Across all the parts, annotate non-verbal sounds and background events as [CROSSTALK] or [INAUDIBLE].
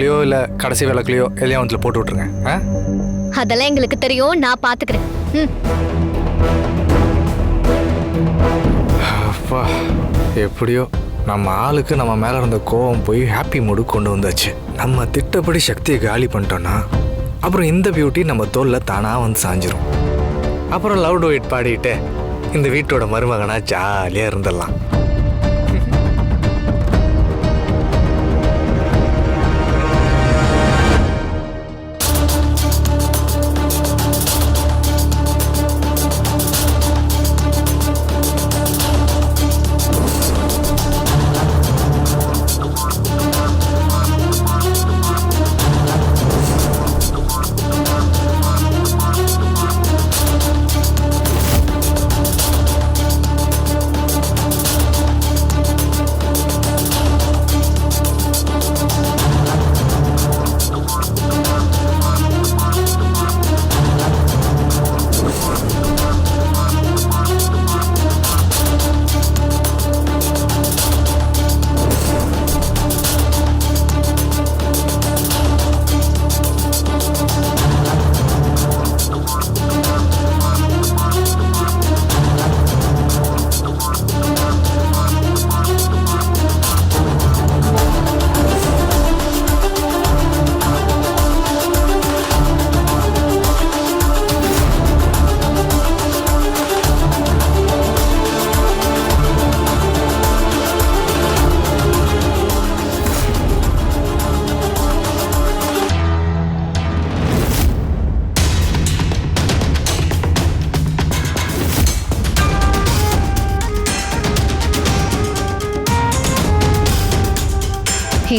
விளக்குலையோ இல்லை கடைசி விளக்குலையோ எதையும் வந்து போட்டு விட்ருங்க ஆ? அதெல்லாம் எங்களுக்கு தெரியும் நான் பாத்துக்கிறேன் ம். அப்பா எப்படியோ நம்ம ஆளுக்கு நம்ம மேலே இருந்த கோவம் போய் ஹாப்பி மூடு கொண்டு வந்தாச்சு. நம்ம திட்டப்படி சக்தியை காலி பண்ணிட்டோன்னா அப்புறம் இந்த பியூட்டி நம்ம தோல்ல தானாக வந்து சாஞ்சிரும். அப்புறம் லவ் டூயிட் பாடிட்டு இந்த வீட்டோட மருமகனா ஜாலியாக இருந்துடலாம்.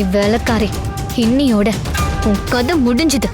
வேலைக்காரி இன்னியோட உன் கதை முடிஞ்சுது.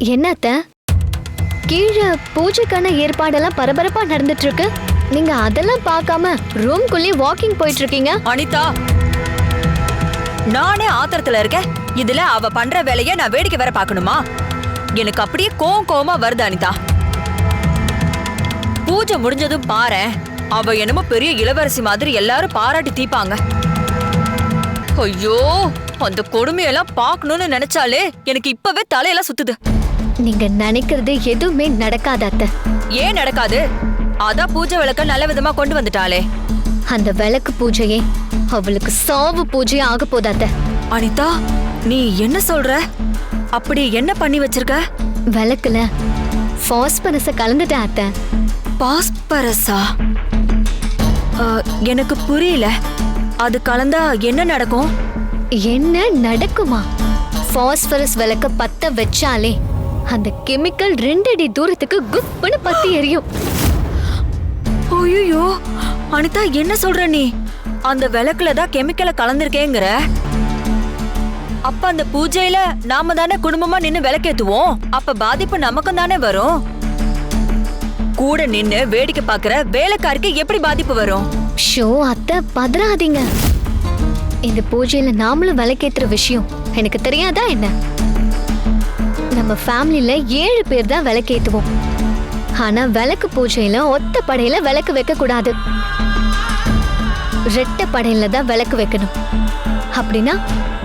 என்னத்த? கீழே பூஜைக்கான ஏற்பாடெல்லாம் பரபரப்பா நடந்துட்டு இருக்கு நீங்க அதெல்லாம் பார்க்காம ரூம்குள்ளே வாக்கிங் போயிட்டு இருக்கீங்க அனிதா! நானே ஆத்திரத்துல இருக்கேன். இதுல அவ பண்ற வேலைய நான் வேடிக்கை வேற பார்க்கணுமா? எனக்கு அப்படியே கோவம் கோவமா வருது அனிதா. பூஜை முடிஞ்சதும் பாரேன். அவ என்னமோ பெரிய இளவரசி மாதிரி எல்லாரும் பாராட்டி தீப்பாங்க. ஐயோ! அந்த கொடுமையெல்லாம் பார்க்கணும்னு நினைச்சாலே எனக்கு இப்பவே தலையெல்லாம் சுத்துது. நீங்க நினைக்கிறது எதுவுமே நடக்காத அத்தை. ஏன் நடக்காது? அதான் பூஜை விளக்க நல்ல விதமா கொண்டு வந்துட்டாளே. அந்த விளக்கு பூஜையே அவளுக்கு சாவு பூஜையே ஆக போதாத்த அனிதா நீ என்ன சொல்ற? அப்படி என்ன பண்ணி வச்சிருக்க? விளக்குல பாஸ்பரஸ கலந்துட்டேன் அத்தை. பாஸ்பரஸா? எனக்கு புரியல. அது கலந்தா என்ன நடக்கும்? என்ன நடக்குமா? பாஸ்பரஸ் விளக்க பத்த வச்சாலே அந்த கெமிக்கல் ரெண்டடி தூரத்துக்கு குப்புன்னு பத்தி எரியும். ஐயோ அனிதா என்ன சொல்ற நீ? அந்த விளக்குல தான் கெமிக்கலை கலந்திருக்கேங்கிற. அப்ப அந்த பூஜையில நாம தானே குடும்பமா நின்னு விளக்கேத்துவோம்? அப்ப பாதிப்பு நமக்கும் தானே வரும்? கூட நின்னு வேடிக்கை பாக்குற வேலைக்காருக்கு எப்படி பாதிப்பு வரும்? ஷோ அத்தை பதறாதீங்க. இந்த பூஜையில நாமளும் விளக்கேத்துற விஷயம். எனக்கு தெரியாதா என்ன? நம்ம ஃபேமிலில ஏழு பேர் தான் விளக்கேத்துவோம். ஆனா விளக்கு பூஜையில ஒத்த படையில விளக்கு வைக்க கூடாது. ரெட்டை படையில தான் விளக்கு வைக்கணும். அப்படின்னா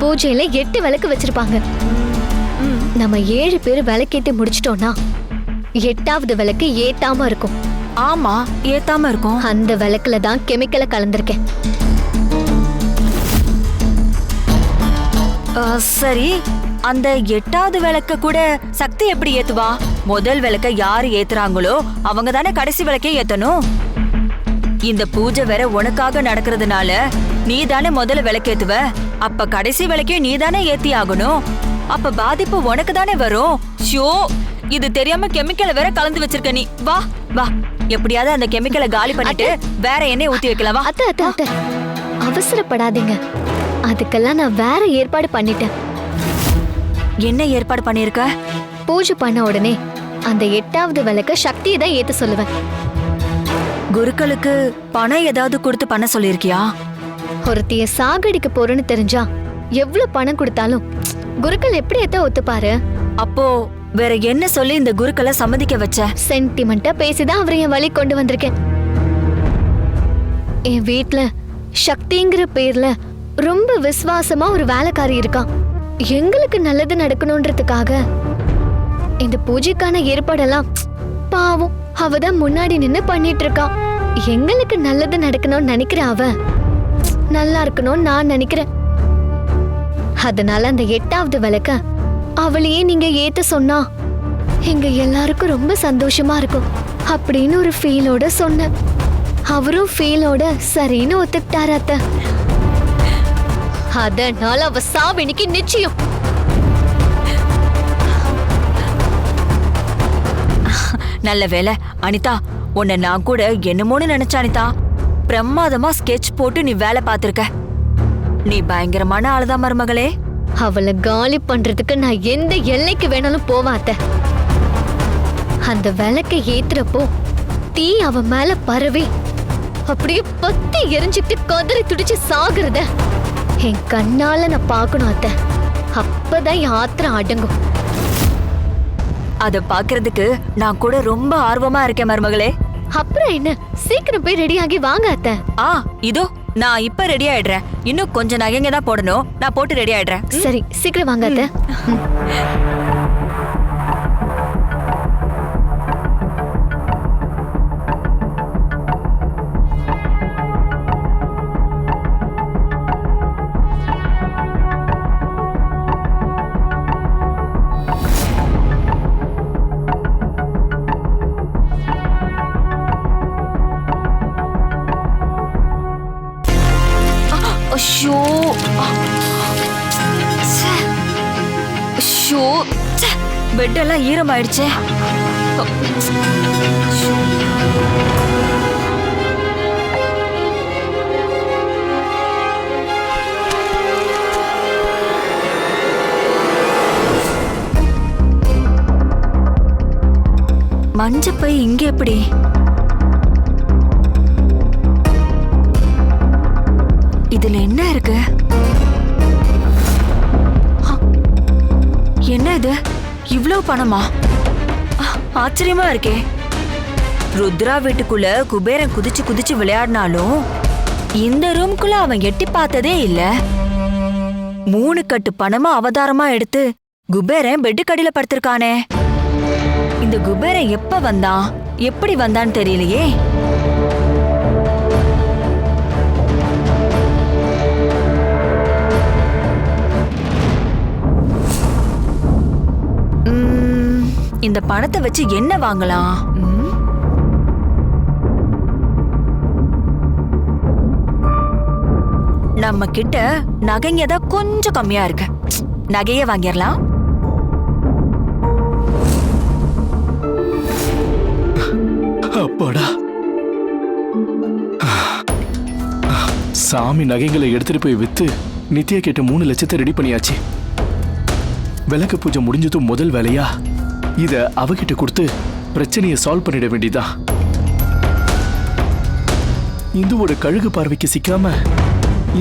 பூஜையில எட்டு விளக்கு வச்சிருப்பாங்க. நம்ம ஏழு பேர் விளக்கேத்தி முடிச்சிட்டோம்னா எட்டாவது விளக்கு ஏத்தாம இருக்கும். ஆமா ஏத்தாம இருக்கும். அந்த விளக்குல தான் கெமிக்கலை கலந்திருக்கேன். சரி. அந்த எட்டாவது விளக்க கூட சக்தி எப்படி ஏத்துவா? முதல் விளக்க யாரு ஏத்துறாங்களோ அவங்க தானே கடைசி விளக்கே ஏத்தணும். இந்த பூஜை வேற உனக்காக நடக்கிறதுனால நீ தானே முதல்ல விளக்கேத்துவ அப்ப கடைசி விளக்கே நீ தானே ஏத்தி ஆகணும். அப்ப பாதிப்பு உனக்கு தானே வரும்? ஷோ இது தெரியாம கெமிக்கலை வேற கலந்து வச்சிருக்க நீ. வா வா. எப்படியாவது அந்த கெமிக்கலை காலி பண்ணிட்டு வேற எண்ணெய் ஊத்தி வைக்கலாம் வா. அத்தை அத்தை அத்தை. அவசரப்படாதீங்க. அதுக்கெல்லாம் நான் வேற ஏற்பாடு பண்ணிட்டேன். என்ன ஏற்பாடு பண்ணிருக்க? பூஜை பண்ண உடனே அந்த எட்டாவது விளக்க சக்தியை தான் ஏத்த சொல்லுவேன். குருக்களுக்கு பணம் ஏதாவது கொடுத்து பண்ண சொல்லிருக்கியா ஒருத்திய சாகடிக்க போறேன்னு தெரிஞ்சா எவ்வளவு பணம் கொடுத்தாலும் குருக்கள் எப்படி ஏத்த ஒத்துப்பாரு? அப்போ வேற என்ன சொல்லி இந்த குருக்களை சம்மதிக்க வச்ச? சென்டிமெண்டா பேசிதான் அவரை என் வழி கொண்டு வந்திருக்கேன். என் வீட்ல சக்திங்கிற பேர்ல ரொம்ப விசுவாசமா ஒரு வேலைக்காரி இருக்கான் எங்களுக்கு நல்லது நடக்கணும்ன்றதுக்காக இந்த பூஜைக்கான ஏற்பாடெல்லாம் பாவம் அவ தான் முன்னாடி நின்று பண்ணிட்டு இருக்கா எங்களுக்கு நல்லது நடக்கணும்னு நினைக்கிற அவ நல்லா இருக்கணும்னு நான் நினைக்கிறேன். அதனால அந்த எட்டாவது விளக்க அவளையே நீங்க ஏத்த சொன்னா எங்க எல்லாருக்கும் ரொம்ப சந்தோஷமா இருக்கும் அப்படின்னு ஒரு ஃபீலோட சொன்னேன். அவரும் ஃபீலோட சரின்னு ஒத்துக்கிட்டாரு அத்தை. அதனால அவ சாவினிக்கு நிச்சயம். நல்ல வேலை அனிதா உன்னை நான் கூட என்னமோன்னு நினைச்ச அனிதா பிரமாதமா ஸ்கெட்ச் போட்டு நீ வேலை பார்த்திருக்க. நீ பயங்கரமான ஆளுதான் மருமகளே. அவளை காலி பண்றதுக்கு நான் எந்த எல்லைக்கு வேணாலும் போவாத்த அந்த விளக்கை ஏத்துறப்போ தீ அவ மேல பரவி அப்படியே பத்தி எரிஞ்சுட்டு கதறி துடிச்சு சாகுறத. என் கண்ணால நான் பார்க்கணும் அத்த. அப்பதான் ஆத்திரம் அடங்கும். அத பாக்குறதுக்கு நான் கூட ரொம்ப ஆர்வமா இருக்கேன் மருமகளே. அப்புறம் என்ன? சீக்கிரம் போய் ரெடி ஆகி வாங்க அத்த. ஆ இதோ நான் இப்ப ரெடி ஆயிடுறேன். இன்னும் கொஞ்சம் நகைங்க தான் போடணும். நான் போட்டு ரெடி ஆயிடுறேன். சரி சீக்கிரம் வாங்க அத்த. எல்லாம் ஈரமாயிடுச்சே மஞ்சப்பை இங்க எப்படி? இதுல என்ன இருக்கு? என்ன இது? இவ்வளவு பணமா? ஆச்சரியமா இருக்கே. ருத்ரா வீட்டுக்குள்ள குபேரன் குதிச்சு குதிச்சு விளையாடினாலும் இந்த ரூம்குள்ள அவன் எட்டி பார்த்ததே இல்ல. மூணு கட்டு பணமா அவதாரமா எடுத்து குபேரன் பெட்டுக்கடியில படுத்திருக்கானே. இந்த குபேரன் எப்ப வந்தான்? எப்படி வந்தான்னு தெரியலையே. இந்த பணத்தை வச்சு என்ன வாங்கலாம்? நம்ம கிட்ட நகைங்க தான் கொஞ்சம் கம்மியா இருக்கு. நகைய வாங்கிடலாம் அப்பாடா. சாமி நகைகளை எடுத்துட்டு போய் வித்து நித்யா கேட்ட மூணு லட்சத்தை ரெடி பண்ணியாச்சு. விளக்கு பூஜை முடிஞ்சதும் முதல் வேலையா? இத அவகிட்ட கொடுத்து பிரச்சனையை சால்வ் பண்ணிட வேண்டியதா? இந்துவோட கழுகு பார்வைக்கு சிக்காம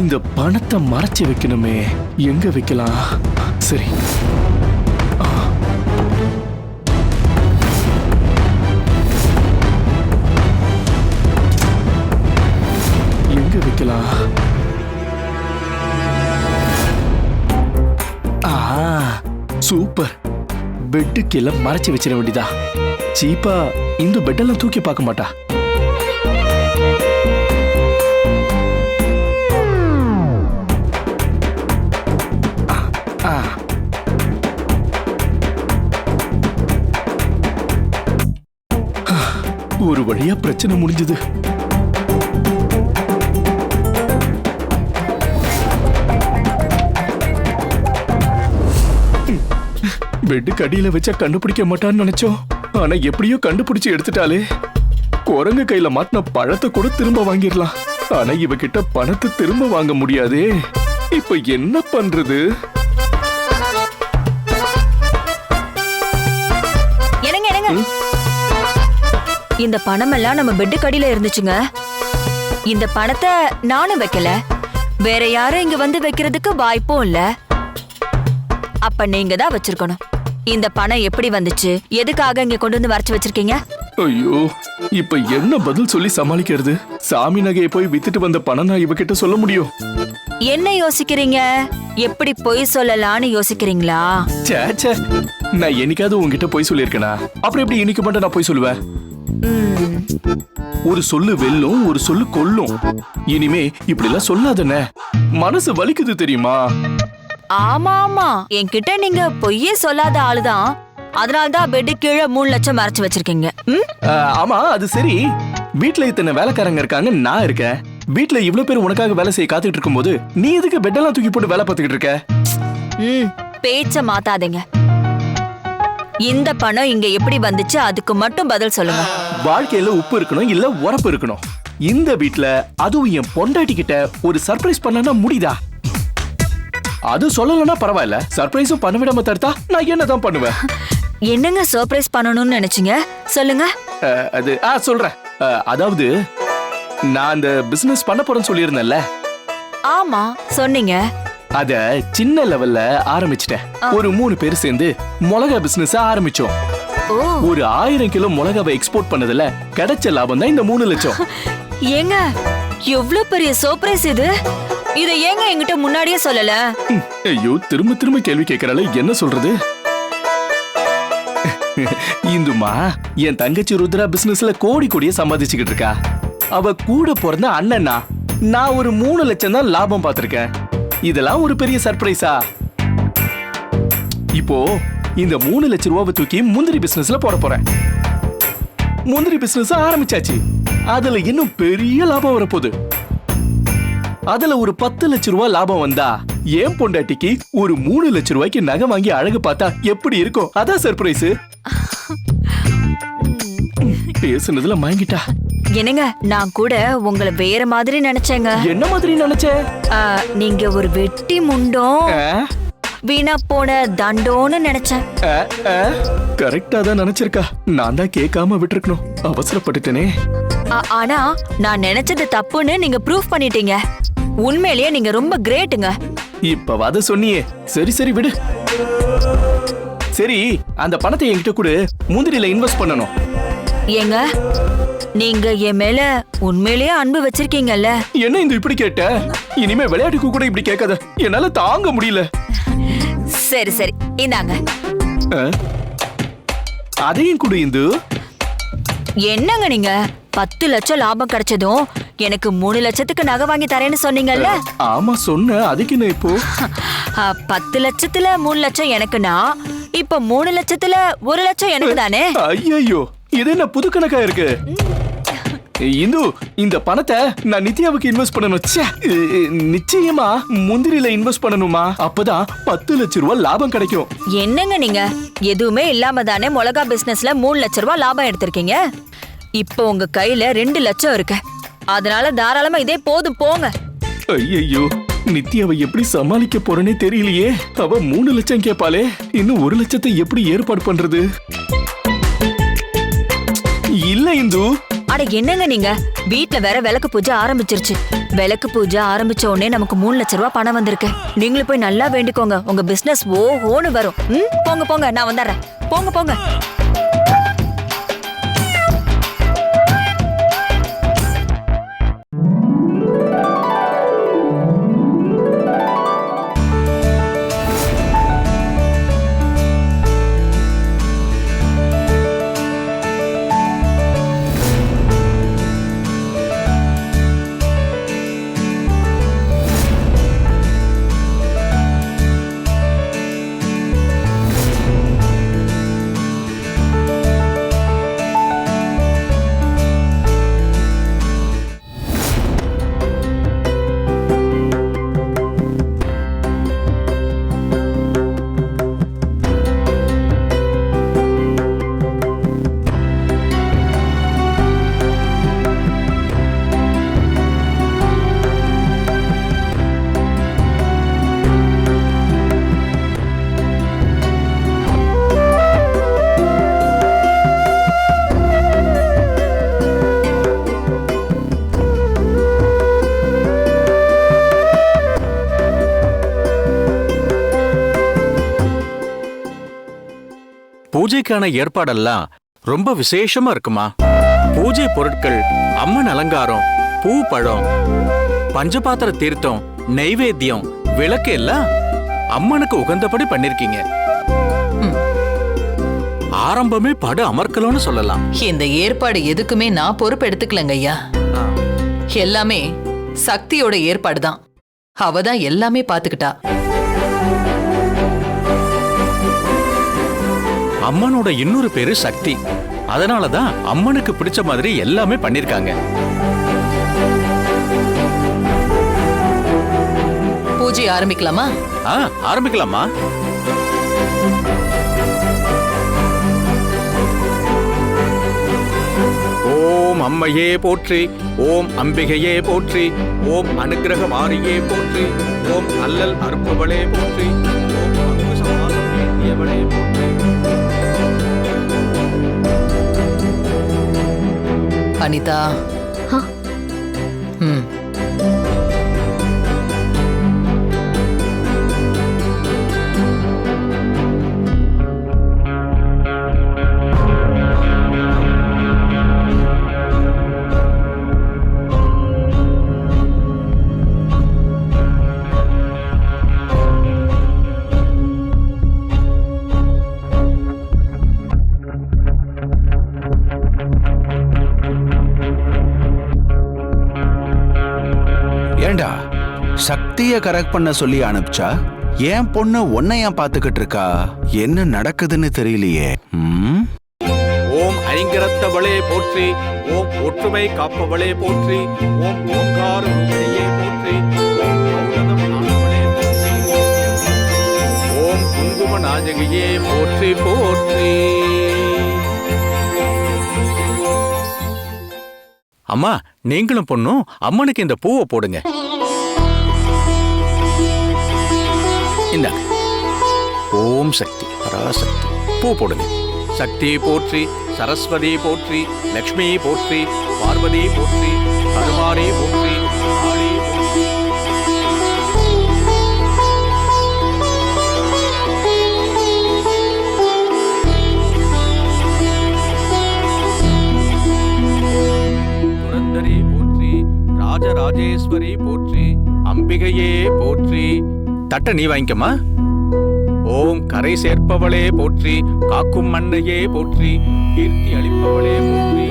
இந்த பணத்தை மறைச்சு வைக்கணுமே. எங்க வைக்கலாம்? சரி. எங்க வைக்கலாம்? சூப்பர். பெட்டுக்கு எல்லாம் மறைச்சு வச்சிட வேண்டியதா? சீப்பா இந்த பெட்டெல்லாம் தூக்கி பார்க்க மாட்டா. ஒரு வழியா பிரச்சனை முடிஞ்சது. பெட்டுக்கு அடியில வச்சா கண்டுபிடிக்க மாட்டான்னு நினைச்சோம். ஆனா எப்படியோ கண்டுபிடிச்சு எடுத்துட்டாலே. குரங்கு கையில மாட்டின பழத்தை கூட திரும்ப வாங்கிடலாம். ஆனா இவகிட்ட பணத்தை திரும்ப வாங்க முடியாதே. இப்ப என்ன பண்றது? என்னங்க என்னங்க? இந்த பணம் எல்லாம் நம்ம பெட்டு கடியில இருந்துச்சுங்க. இந்த பணத்தை நானும் வைக்கல. வேற யாரும் இங்க வந்து வைக்கிறதுக்கு வாய்ப்பும் இல்ல. அப்ப நீங்க தான் வச்சிருக்கணும். இந்த பணம் எப்படி வந்துச்சு? எதுக்காக இங்க கொண்டு வந்து வரைச்சு வச்சிருக்கீங்க? ஐயோ இப்ப என்ன பதில் சொல்லி சமாளிக்கிறது? சாமி நகையை போய் வித்துட்டு வந்த பணம் நான் இவகிட்ட சொல்ல முடியும்? என்ன யோசிக்கிறீங்க? எப்படி பொய் சொல்லலாம்னு யோசிக்கிறீங்களா? ச்சே, ச்சே. நான் என்னைக்காவது உங்ககிட்ட போய் சொல்லியிருக்கேனா? அப்புறம் எப்படி இன்னைக்கு மட்டும் நான் போய் சொல்லுவேன்? ம், ஒரு சொல்லு வெல்லும் ஒரு சொல்லு கொல்லும். இனிமே இப்படி எல்லாம் சொல்லாதண்ணே. மனசு வலிக்குது தெரியுமா? ஆமா ஆமா என்கிட்ட நீங்க பொய்யே சொல்லாத ஆளுதான். அதனால்தான் பெட்டு கீழே மூணு லட்சம் மறைச்சு வச்சிருக்கீங்க. ம்? ஆஹ், ஆமா அது சரி. வீட்ல இத்தனை வேலைக்காரங்க இருக்காங்க நான் இருக்கேன். வீட்ல இவ்ளோ பேர் உனக்காக வேலை செய்ய காத்துட்டு இருக்கும்போது நீ எதுக்கு பெட்டெல்லாம் தூக்கி போட்டு வேலை பார்த்துக்கிட்டு இருக்க? ம் பேச்ச மாத்தாதீங்க. இந்த பணம் இங்க எப்படி வந்துச்சு அதுக்கு மட்டும் பதில் சொல்லுங்க. வாழ்க்கையில உப்பு இருக்கணும் இல்ல உரப்பு இருக்கணும். இந்த வீட்ல அதுவும் என் பொண்டாட்டி கிட்ட ஒரு சர்ப்ரைஸ் பண்ணனா முடியுதா? அது சொல்லலன்னா பரவாயில்ல. சர்ப்ரைஸும் பண்ண விடாம தடுத்தா நான் என்னதான் பண்ணுவேன்? என்னங்க சர்ப்ரைஸ் பண்ணணும்னு நினைச்சீங்க? சொல்லுங்க. அஹ், அது ஆ சொல்றேன். அஹ், அதாவது நான் அந்த பிசினஸ் பண்ண போறேன்னு சொல்லியிருந்தேன்ல. ஆமா சொன்னீங்க. அத சின்ன லெவல்ல ஆரம்பிச்சிட்டேன். ஒரு மூணு பேர் சேர்ந்து மிளகா பிசினஸ் ஆரம்பிச்சோம். ஓ. ஒரு ஆயிரம் கிலோ மிளகாவை எக்ஸ்போர்ட் பண்ணதுல கிடைச்ச லாபம் தான் இந்த மூணு லட்சம். ஏங்க எவ்வளவு பெரிய சர்ப்ரைஸ் இது? இதை ஏங்க என்கிட்ட முன்னாடியே சொல்லல? ஐயோ திரும்ப திரும்ப கேள்வி கேட்கறால என்ன சொல்றது? இந்துமா என் தங்கச்சி ருத்ரா பிசினஸ்ல கோடி கோடிய சம்பாதிச்சுக்கிட்டு இருக்கா. அவ கூட பிறந்த அண்ணனா நான் ஒரு மூணு லட்சம் தான் லாபம் பார்த்திருக்கேன். இதெல்லாம் ஒரு பெரிய சர்ப்ரைஸா இப்போ இந்த மூணு லட்சம் ரூபாவை தூக்கி முந்திரி பிசினஸ்ல போட போறேன். முந்திரி பிசினஸ் ஆரம்பிச்சாச்சு. அதுல இன்னும் பெரிய லாபம் வரப்போகுது. அதுல ஒரு பத்து லட்ச ரூபாய் லாபம் வந்தா ஏன் பொண்டாட்டிக்கு ஒரு மூணு லட்ச ரூபாய்க்கு நகை வாங்கி அழகு பார்த்தா எப்படி இருக்கும்? அதான் சர்ப்ரைஸ் [LAUGHS] பேசுனதுல மயங்கிட்டா. என்னங்க நான் கூட உங்களை வேற மாதிரி நினைச்சேங்க. என்ன மாதிரி நினைச்ச? நீங்க ஒரு வெட்டி முண்டோம் வீணா போன தண்டோன்னு நினைச்சேன். கரெக்டா தான் நினைச்சிருக்கா. நான் தான் கேட்காம விட்டுருக்கணும். அவசரப்பட்டுட்டேனே. ஆனா நான் நினைச்சது தப்புன்னு நீங்க ப்ரூஃப் பண்ணிட்டீங்க. உண்மையிலேயே நீங்க ரொம்ப கிரேட்டுங்க இப்ப வத சொன்னியே. சரி சரி விடு. சரி அந்த பணத்தை என்கிட்ட கொடு. முந்திரியில இன்வெஸ்ட் பண்ணணும். ஏங்க நீங்க என் மேல உண்மையிலேயே அன்பு வச்சிருக்கீங்கல்ல. என்ன இந்த இப்படி கேட்ட? இனிமே விளையாட்டுக்கு கூட இப்படி கேட்காத. என்னால தாங்க முடியல. சரி சரி இந்தாங்க. அஹ். அதையும் கொடு இந்து. என்னங்க நீங்க? பத்து லட்சம் லாபம் கிடைச்சதும் எனக்கு மூணு லட்சத்துக்கு நகை வாங்கி தரேன்னு சொன்னீங்கல்ல? ஆமா சொன்ன. அதுக்கு என்ன இப்போ? பத்து லட்சத்துல மூணு லட்சம் எனக்குன்னா இப்ப மூணு லட்சத்துல ஒரு லட்சம் எனக்கு தானே? ஐயோ இது என்ன புது கணக்கா இருக்கு? இந்து இந்த பணத்தை நான் நித்யாவுக்கு இன்வெஸ்ட் பண்ணணும். நிச்சயமா முந்திரியில இன்வெஸ்ட் பண்ணணுமா? அப்பதான் பத்து லட்ச ரூபாய் லாபம் கிடைக்கும். என்னங்க நீங்க? எதுவுமே இல்லாம தானே மிளகா பிசினஸ்ல மூணு லட்ச ரூபாய் லாபம் எடுத்திருக்கீங்க? இப்போ உங்க கையில ரெண்டு லட்சம் இருக்கு. அதனால தாராளமா இதே போதும் போங்க. ஐயோ நித்யாவை எப்படி சமாளிக்க போறேனே தெரியலையே. அவ மூணு லட்சம் கேட்பாளே இன்னும் ஒரு லட்சத்தை எப்படி ஏற்பாடு பண்றது? இல்ல இந்து. அட என்னங்க நீங்க? வீட்ல வேற விளக்கு பூஜை ஆரம்பிச்சிருச்சு. விளக்கு பூஜை ஆரம்பிச்ச உடனே நமக்கு மூணு லட்ச ரூபாய் பணம் வந்திருக்கு. நீங்களும் போய் நல்லா வேண்டிக்கோங்க. உங்க பிசினஸ் ஓஹோன்னு வரும். ம் போங்க போங்க. நான் வந்துடுறேன். போங்க போங்க. பூஜைக்கான ஏற்பாடெல்லாம் ரொம்ப விசேஷமா இருக்குமா? பூஜை பொருட்கள் அம்மன் அலங்காரம் பூ பழம் பஞ்சபாத்திர தீர்த்தம் நெய்வேத்தியம் விளக்கு எல்லாம் அம்மனுக்கு உகந்தபடி பண்ணிருக்கீங்க. ஆரம்பமே படு அமர்க்கலம்னு சொல்லலாம். இந்த ஏற்பாடு எதுக்குமே நான் பொறுப்பு எடுத்துக்கலங்க ஐயா. எல்லாமே சக்தியோட ஏற்பாடு தான் அவ தான் எல்லாமே பாத்துக்கிட்டா. அம்மனோட இன்னொரு பேரு சக்தி. அதனாலதான் அம்மனுக்கு பிடிச்ச மாதிரி எல்லாமே பண்ணிருக்காங்க. பூஜை ஆரம்பிக்கலாமா? ஆ ஆரம்பிக்கலாமா? ஓம் அம்மையே போற்றி ஓம் அம்பிகையே போற்றி ஓம் அனுக்கிரக மாரியே போற்றி ஓம் அல்லல் அறுப்பவளே போற்றி ஓம் அங்குசமாசம் போற்றி? அனிதா. ம். சக்திய கரெக்ட் பண்ண சொல்லி அனுப்பிச்சா? என் பொண்ணு உன்னை ஏன் பாத்துக்கிட்டு இருக்கா? என்ன நடக்குதுன்னு தெரியலையே? ஓம் ஐங்கரத்தவளே போற்றி ஓம் ஒற்றுமை காப்பவளே போற்றி ஓம் ஓங்கார போற்றி ஓம் குங்கும நாயகியே போற்றி போற்றி. அம்மா நீங்களும் பொண்ணும் அம்மனுக்கு இந்த பூவை போடுங்க. இந்தாங்க. ஓம் சக்தி பராசக்தி. பூ போடுங்க. சக்தி போற்றி சரஸ்வதி போற்றி லக்ஷ்மி போற்றி பார்வதி போற்றி கருமாரி போற்றி போற்றி ராஜராஜேஸ்வரி போற்றி அம்பிகையே போற்றி தட்ட நீ வாங்கிக்கமா ஓம் கரை சேர்ப்பவளே போற்றி காக்கும் மண்ணையே போற்றி கீர்த்தி அளிப்பவளே போற்றி.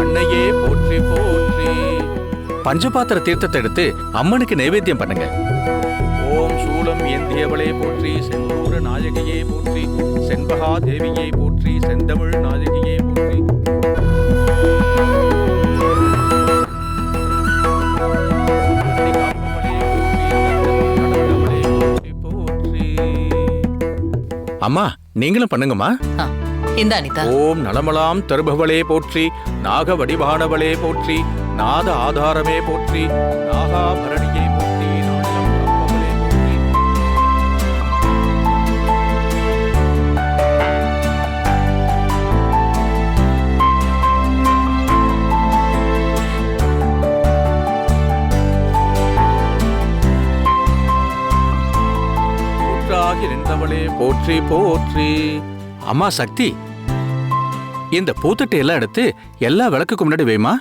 அண்ணையே போற்றி, போற்றி, போற்றி போற்றி. பஞ்சபாத்திர தீர்த்தத்தை எடுத்து அம்மனுக்கு நைவேத்தியம் பண்ணுங்க. சூலம் ஏந்தியவளே போற்றி செந்தூர நாயகியே போற்றி செண்பகா தேவியை போற்றி செந்தமிழ் நாயகியே போற்றி. அம்மா நீங்களும் பண்ணுங்கம்மா இந்தா அனிதா ஓம் நலமலாம் தருபவளே போற்றி நாக வடிவானவளே போற்றி நாத ஆதாரமே போற்றி நாகாபரணியை போற்றி போற்றி. அம்மா சக்தி. இந்த பூத்தட்டை எல்லாம் எடுத்து எல்லா விளக்குக்கு முன்னாடி வைமா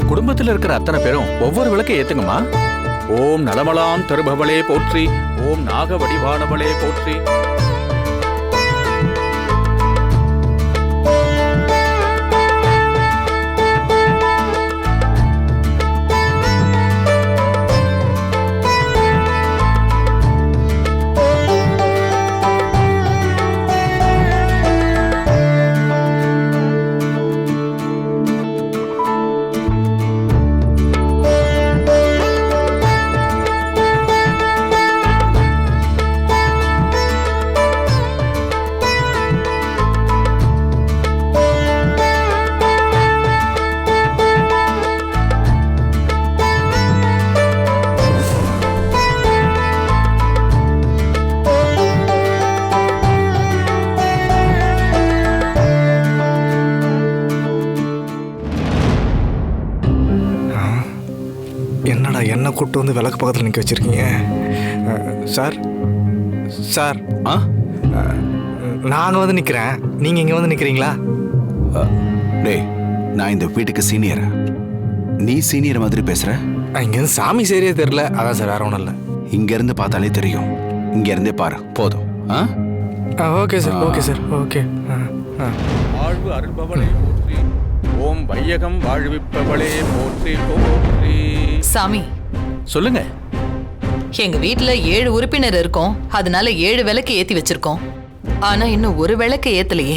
இருக்கிற அத்தனை பேரும் ஒவ்வொரு விளக்க ஏத்துங்கம்மா. ஓம் நலமலாம் தருபவளே போற்றி ஓம் நாக வடிவானவளே போற்றி. கூட்டு வந்து விளக்கு பக்கத்தில் நிற்க வச்சிருக்கீங்க. Sir sir. ஆ? நாங்கள் வந்து நிற்கிறேன் நீங்கள் இங்கே வந்து நிற்கிறீங்களா டேய் நான் இந்த வீட்டுக்கு சீனியர்? நீ சீனியர் மாதிரி பேசுற? இங்கேருந்து சாமி சரியே தெரில அதான் சார் வேற ஒன்றும் இல்லை. இங்க இருந்து பார்த்தாலே தெரியும். இங்க இருந்தே பாரு போதும். ஆ? Okay sir okay sir okay. ஆ ஆ வாழ்வு அருள்பவளே போற்றி. ஓம் வையகம் வாழ்விப்பவளே போற்றி போற்றி. சாமி சொல்லுங்க. எங்க வீட்ல ஏழு உறுப்பினர் இருக்கோம். அதனால ஏழு விளக்கு ஏத்தி வச்சிருக்கோம். ஆனா இன்னும் ஒரு விளக்கு ஏத்தலையே.